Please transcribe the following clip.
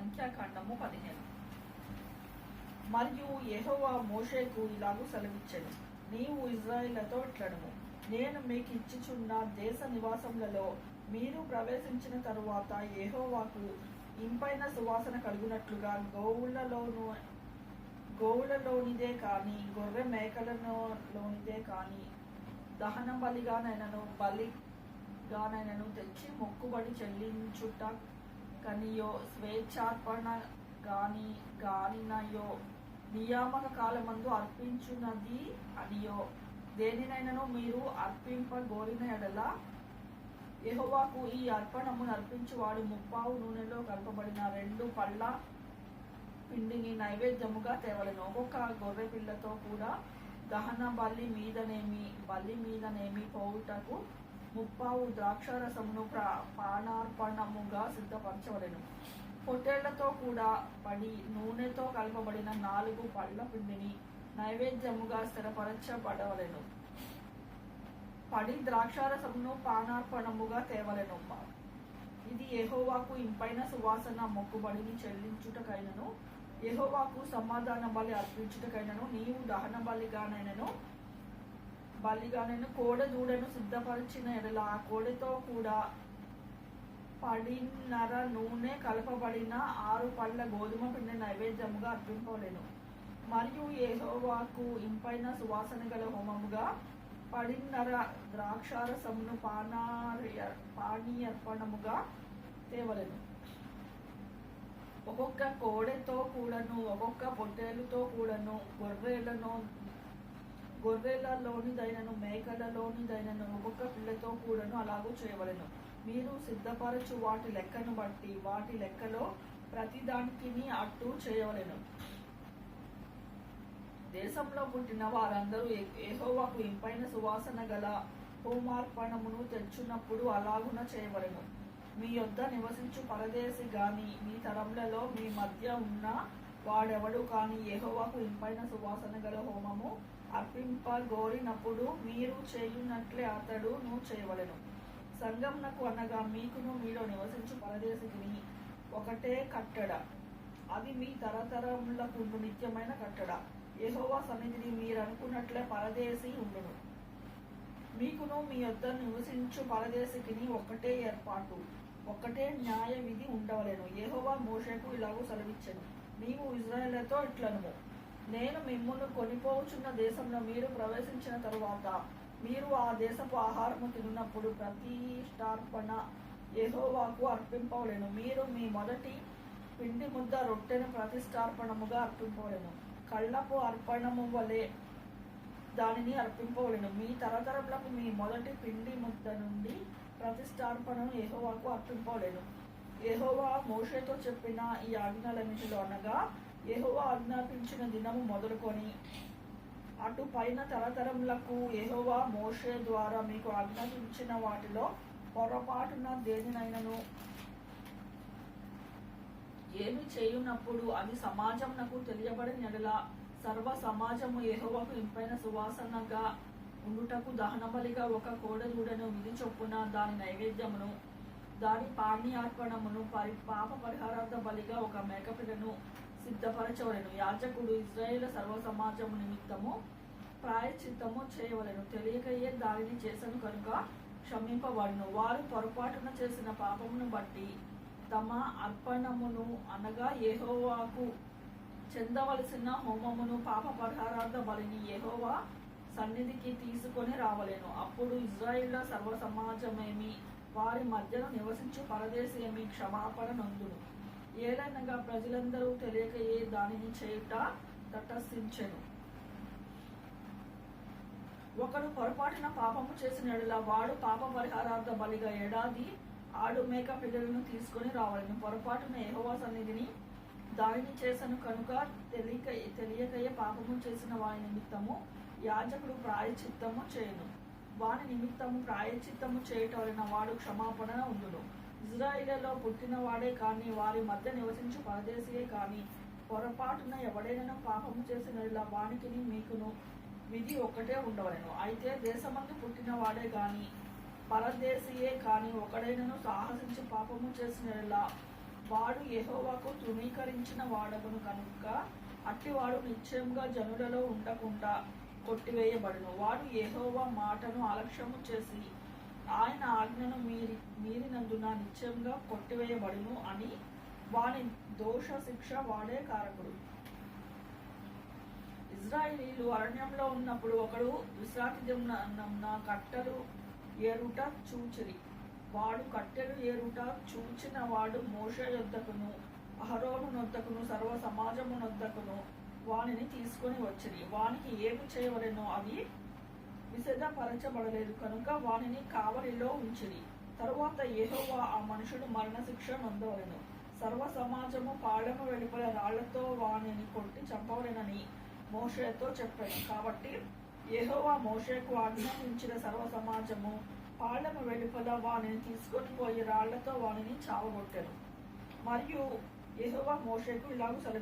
సంఖ్యాకాండము పదిహేను. మరియు యహోవా మోషేకు ఇలాగూ సెలవిచ్చాడు నీవు ఇజ్రాయిలతో ఇట్లడము. నేను మీకు ఇచ్చిచున్న దేశ నివాసములలో మీరు ప్రవేశించిన తరువాత ఏహోవాకు ఇంపైన సువాసన కలిగినట్లుగా గోవులలోను గోవులలోనిదే కానీ గొర్రె మేకలలోనిదే కానీ దహన బలిగానైనను బలిగానైనను తెచ్చి మొక్కుబడి చెల్లించుట కనియో స్వేచ్ఛార్పణ గాని గానినయో నియామక కాలమందు అర్పించున్నది అనియో. దేనినైనను మీరు అర్పింపగోరిన ఎడల యెహోవాకు ఈ అర్పణమును అర్పించువాడు ముప్పావు నూనెలో కలపబడిన రెండు పళ్ళ పిండిని నైవేద్యముగా తేవలను. ఒక్కొక్క గొర్రె పిల్లతో కూడా దహన బల్లి మీదనేమి బల్లి మీదనేమి పోవుటకు ముప్పావు ద్రాక్షారసమును పానార్పణముగా సిద్ధపరచవలెను. పొట్టేళ్ళతో కూడా పడి నూనెతో కలపబడిన నాలుగు పళ్ళ పిండిని నైవేద్యముగా స్థిరపరచబడవలెను. పడి ద్రాక్షారసమును పానార్పణముగా తేవలెను. ఇది ఎహోవాకు ఇంపైన సువాసన మొక్కుబడిని చెల్లించుటకైనను ఎహోవాకు సమాధాన బలి అర్పించుటకైనను నీవు దహన బలిగానైనను బలిగానైన కోడ దూడను సిద్ధపరిచిన ఎడల ఆ కోడెతో కూడా పడిన్నర నూనె కలపబడిన ఆరు పళ్ళ గోధుమ పిండి నైవేద్యముగా అర్పింపలేను మరియు ఏహోవాకు ఇంపైన సువాసన గల హోమముగా పడిన్నర ద్రాక్షారసమును పానార్య పానీయర్పణముగా తేవలేను. ఒక్కొక్క కోడెతో కూడాను ఒక్కొక్క పొట్టేలుతో కూడాను గొర్రెలను గొర్రెలలోనిదైనను మేకలలోనిదైనను ఒక్కొక్క పిల్లతో కూడాను అలాగూ చేయవలెను. మీరు సిద్ధపరచు వాటి లెక్కను బట్టి వాటి లెక్కలో ప్రతిదానికి అట్టు చేయవలెను. దేశంలో పుట్టిన వారందరూ ఏహోవాకు ఇంపైన సువాసన గల హోమార్పణమును తెచ్చున్నప్పుడు అలాగున చేయవలెను. మీ యొద్ద నివసించు పరదేశి గాని మీ తరములలో మీ మధ్య ఉన్న వాడెవడు కాని యెహోవాకు ఇంపైన సువాసన గల హోమము అర్పింపగోరినప్పుడు మీరు చేయునట్లే అతడు నువ్వు చేయవలెను. సంగంనకు అనగా మీకును మీలో నివసించు పరదేశికిని ఒకటే కట్టడ. అది మీ తరతరములకు నిత్యమైన కట్టడ. యెహోవా సన్నిధిని మీరు అనుకున్నట్లే పరదేశి ఉండును. మీకును మీ యొద్ద నివసించు పరదేశికిని ఒకటే ఏర్పాటు ఒకటే న్యాయ విధి ఉండవలేను. యెహోవా మోషకు ఇలాగూ సెలవిచ్చను. నీవు ఇజ్రాయేళ్ళతో ఇట్లను నేను మిమ్మల్ని కొనిపోవచ్చున్న దేశంలో మీరు ప్రవేశించిన తరువాత మీరు ఆ దేశపు ఆహారము తిన్నప్పుడు ప్రతిష్టార్పణ యహోవాకు అర్పింపలేను మీరు మీ మొదటి పిండి ముద్ద రొట్టెను ప్రతిష్టార్పణముగా అర్పింపలేను కళ్ళపు అర్పణము వలె దానిని అర్పింపలేను మీ తరతరములకు మీ మొదటి పిండి ముద్ద నుండి ప్రతిష్టార్పణను యహోవాకు అర్పింపవలెను. యహోవా మోషేతో చెప్పిన ఈ ఆజ్ఞలన్నిటిలో అనగా యహోవా ఆజ్ఞాపించిన దినము మొదలుకొని అటు పైన తరతరములకు యహోవా మోషే ద్వారా మీకు ఆజ్ఞాపించిన వాటిలో పొరపాటున దేనినైనను? ఏమి చేయునప్పుడు అది సమాజమునకు తెలియబడిన ఎడల సర్వ సమాజము యెహోవాకు ఇంపైన సువాసనగా ఉండుటకు దహనబలిగా ఒక కోడదూడను విధి చొప్పున దాని నైవేద్యమును దాని పానీయార్పణమును పరి పాప పరిహారార్థ బలిగా ఒక మేకపిల్లను సిద్ధపరచవలెను. యాజకుడు ఇజ్రాయేల్ సర్వ సమాజము నిమిత్తము ప్రాయచిత్తము చేయవలెను. తెలియకయే దానిని చేసను కనుక క్షమింపబడును. వారు పొరపాటున చేసిన పాపమును బట్టి తమ అర్పణమును అనగా ఏహోవాకు చెందవలసిన హోమమును పాప పరిహారార్థ బలిని ఏహోవా సన్నిధికి తీసుకొని రావలేను. అప్పుడు ఇజ్రాయిల్ సర్వ సమాజమేమి వారి మధ్యన నివసించు మీ క్షమాపణ నందును. ఏలైనగా ప్రజలందరూ తెలియక ఏ దానిని చేయుట తటస్థించెను. ఒకడు పొరపాటున పాపము చేసిన ఎడల వాడు పాప పరిహారార్థ బలిగా ఏడాది ఆడు మేక పిల్లలను తీసుకొని రావాలని. పొరపాటున ఏహోవా సన్నిధిని దానిని చేశాను కనుక తెలియక తెలియకయ్యే పాపము చేసిన వారి నిమిత్తము యాజకుడు ప్రాయచిత్తము చేయను. వాని నిమిత్తము ప్రాయచిత్తము చేయటం వలన వాడు క్షమాపణ ఉండును. ఇజ్రాయిలలో పుట్టిన వాడే కానీ వారి మధ్య నివసించు పరదేశీయే కానీ పొరపాటున ఎవడైనా పాపము చేసిన వానికి మీకును విధి ఒక్కటే ఉండవలెను. అయితే దేశమందు పుట్టిన వాడే గాని పరదేశీయే కాని ఒకడైనను సాహసించి పాపము చేసిన వాడు ఎహోవాకు తృణీకరించిన వాడగును కనుక అట్టివాడు నిశ్చయంగా జనులలో ఉండకుండా కొట్టివేయబడును. వాడు ఏహోవా మాటను అలక్ష్యము చేసి ఆయన ఆజ్ఞను మీరి మీరినందున నిత్యంగా కొట్టివేయబడును అని వాని దోష శిక్ష వాడే కారకుడు. ఇజ్రాయిలీలు అరణ్యంలో ఉన్నప్పుడు ఒకడు విశ్రాంతి దినమున కట్టెలు ఏరుట చూచిరి. వాడు కట్టెలు ఏరుట చూచిన వాడు మోష యొద్దకును అహరోను నొద్దకును సర్వ సమాజము నొద్దకును వానిని తీసుకొని వచ్చింది. వానికి ఏమి చేయవలెనో అవి విశదపరచబడలేదు. కనుక వానిని కావలిలో ఉంచిరి. తరువాత ఏహోవా ఆ మనుషుడు మరణశిక్ష నొందవలెను. సర్వ సమాజము పాడెము వెలుపల రాళ్ళతో వానిని కొట్టి చంపవలెనని మోషేతో చెప్పాను. కాబట్టి ఏహోవా మోషేకు ఆజ్ఞాపించిన సర్వ సమాజము పాడెము వెలుపల వానిని తీసుకొని పోయి రాళ్ళతో వానిని చావగొట్టెను. మరియు యెహోవా మోషేకు ఇలాగ సెలవు